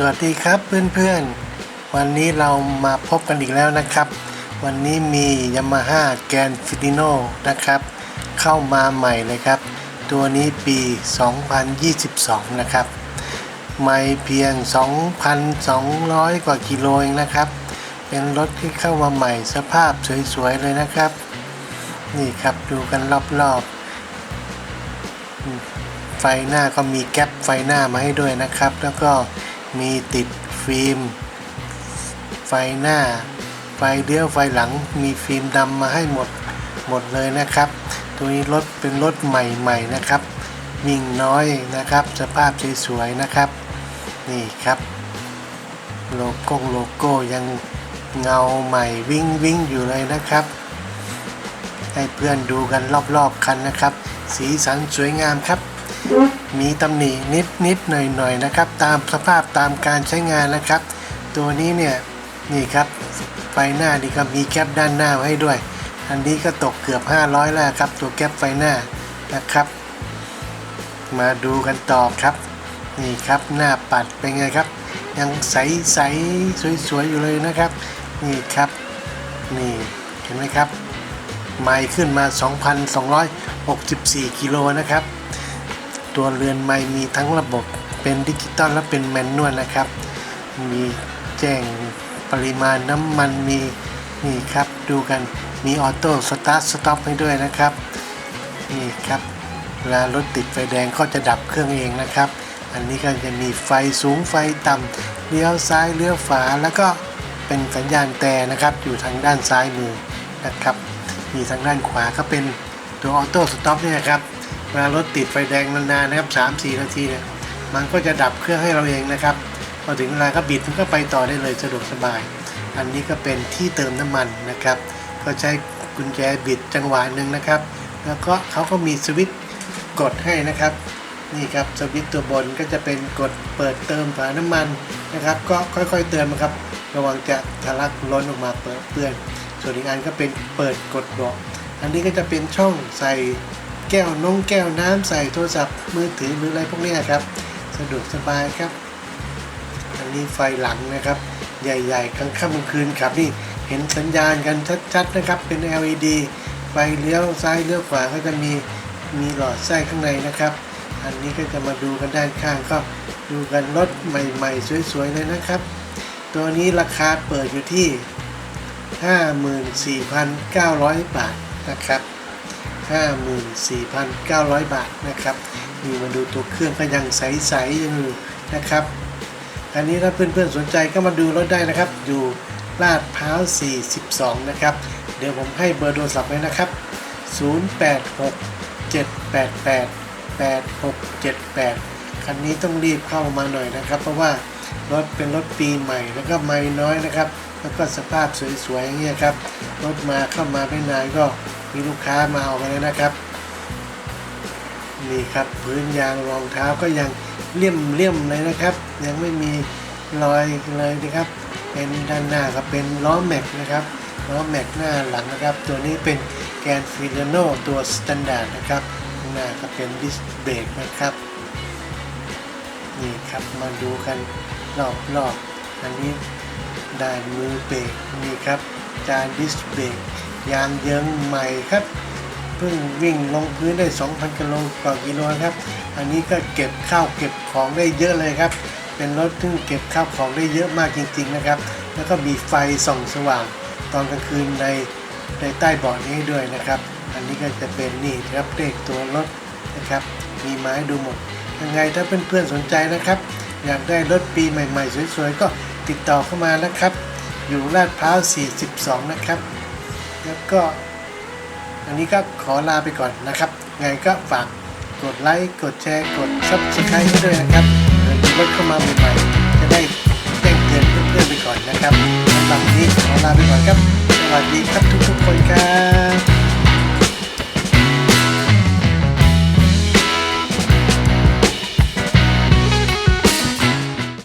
สวัสดีครับเพื่อนๆ วันนี้เรามาพบกันอีกแล้วนะครับ วันนี้มี Yamaha g r a n f i t i n o นะครับ เข้ามาใหม่เลยครับ ตัวนี้ปี 2022 นะครับ ไม่เพียง 2,200 กว่ากิโลเองนะครับ เป็นรถที่เข้ามาใหม่สภาพสวยๆเลยนะครับ นี่ครับดูกันรอบๆ ไฟหน้าก็มีแก๊ปไฟหน้ามาให้ด้วยนะครับ แล้วก็ มีติดฟิล์ม ไฟหน้า ไฟเลี้ยวไฟหลัง มีฟิล์มดำมาให้หมดหมดเลยนะครับ ตัวนี้รถเป็นรถใหม่ๆนะครับ วิ่งน้อยนะครับ สภาพสวยๆนะครับ นี่ครับโลโก้โลโก้ยังเงาใหม่วิ่งวิ่งอยู่เลยนะครับ ให้เพื่อนดูกันรอบๆคันนะครับ สีสันสวยงามครับ มีตำหนินิดนิดหน่อยหน่อยๆนะครับ ตามสภาพตามการใช้งานนะครับ ตัวนี้เนี่ยนี่ครับไฟหน้านี่ก็มีแก๊ปด้านหน้าไว้ให้ด้วย อันนี้ก็ตกเกือบ 500 แล้วครับ ตัวแก๊ปไฟหน้านะครับ มาดูกันต่อครับ นี่ครับหน้าปัดเป็นไงครับ ยังใสใสๆสวยๆอยู่เลยนะครับ นี่ครับนี่เห็นไหมครับ ไมล์ขึ้นมา 2,264 กิโลนะครับ ตัวเรือนไม้มีทั้งระบบเป็นดิจิตอลและเป็นแมนนวลนะครับ มีแจ้งปริมาณน้ำมันมีนี่ครับดูกันมีออโต้สตาร์ทสต็อปให้ด้วยนะครับนี่ครับเวลารถติดไฟแดงก็จะดับเครื่องเองนะครับ อันนี้ก็จะมีไฟสูงไฟต่ำเลี้ยวซ้ายเลี้ยวขวาแล้วก็เป็นสัญญาณแต่นะครับ อยู่ทางด้านซ้ายมือนะครับ มีทางด้านขวาก็เป็นตัวออโต้สต็อปเนี่ยครับ เวลารถติดไฟแดงนานๆนะครับสามสี่นาทีเนี่ยมันก็จะดับเครื่องให้เราเองนะครับ พอถึงเวลาก็บิดมันก็ไปต่อได้เลยสะดวกสบาย อันนี้ก็เป็นที่เติมน้ำมันนะครับ ก็ใช้กุญแจบิดจังหวะหนึ่งนะครับ แล้วก็เขาก็มีสวิตช์กดให้นะครับ นี่ครับสวิตช์ตัวบนก็จะเป็นกดเปิดเติมฝาน้ำมันนะครับ ก็ค่อยๆเตือนะครับ ระวังจะทะลักล้นออกมาเปิดเปื้อน ส่วนอีกอันก็เป็นเปิดกดเบาะอันนี้ก็จะเป็นช่องใส่ แก้วนงแก้วน้ำใส่โทรศัพท์มือถือหรืออะไรพวกนี้ครับ สะดวกสบายครับอันนี้ไฟหลังนะครับ ใหญ่ๆกลางค่ำกลางคืนครับนี่เห็นสัญญาณกันชัดๆนะครับ เป็น LED ไฟเลี้ยวซ้ายเลี้ยวขวาก็จะมีมีหลอดไส้ข้างในนะครับ อันนี้ก็จะมาดูกันด้านข้างก็ดูกันรถใหม่ๆ สวยๆเลยนะครับ ตัวนี้ราคาเปิดอยู่ที่ 54,900 บาทนะครับ 54,900 บาทนะครับนี่มาดูตัวเครื่องก็ยังใสๆอยู่นะครับ อันนี้ถ้าเพื่อนๆสนใจก็มาดูรถได้นะครับ อยู่ลาดพร้าว 42 นะครับ เดี๋ยวผมให้เบอร์โทรศัพท์ไว้นะครับ 086 788 8678 คันนี้ต้องรีบเข้ามาหน่อยนะครับ เพราะว่ารถเป็นรถปีใหม่แล้วก็ไม่น้อยนะครับ แล้วก็สภาพสวยๆอย่างเงี้ยครับ รถมาเข้ามาไม่นานก็ มีลูกค้ามาเอาไปเลยนะครับ นี่ครับพื้นยางรองเท้าก็ยังเลี่ยมเลี่ยมๆเลยนะครับ ยังไม่มีรอยเลยนะครับ เป็นด้านหน้าก็เป็นล้อแม็กนะครับล้อแม็กหน้าหลังนะครับ ตัวนี้เป็นแกนฟิลโนตัวสแตนดาร์ดนะครับข้างหน้าก็เป็นดิสเบรกนะครับนี่ครับมาดูกันรอบรอบๆอันนี้ด้านมือเบรกนี่ครับจานดิสเบรก ยางเยิ้งใหม่ครับเพิ่งวิ่งลงพื้นได้ 2,000กิโลต่อกิโลครับ อันนี้ก็เก็บข้าวเก็บของได้เยอะเลยครับ เป็นรถที่เก็บข้าวของได้เยอะมากจริง ๆนะครับ แล้วก็มีไฟส่องสว่างตอนกลางคืนในในใต้เบาะนี้ด้วยนะครับ อันนี้ก็จะเป็นนี่ครับเลขตัวรถนะครับ มีไม้ดูหมด ยังไงถ้าเพื่อนๆสนใจนะครับ อยากได้รถปีใหม่ ๆ สวยๆ ก็ติดต่อเข้ามานะครับ อยู่ลาดพร้าว 42 นะครับ แล้วก็อันนี้ก็ขอลาไปก่อนนะครับ ไงก็ฝากกดไลค์กดแชร์กดซับสไครต์ให้ด้วยนะครับเผื่อมีรถเข้ามาใหม่ๆจะได้แจ้งเตือนเพื่อนๆไปก่อนนะครับสำหรับนนี้ขอลาไปก่อนครับสวัสดีครับทุกๆคนครับ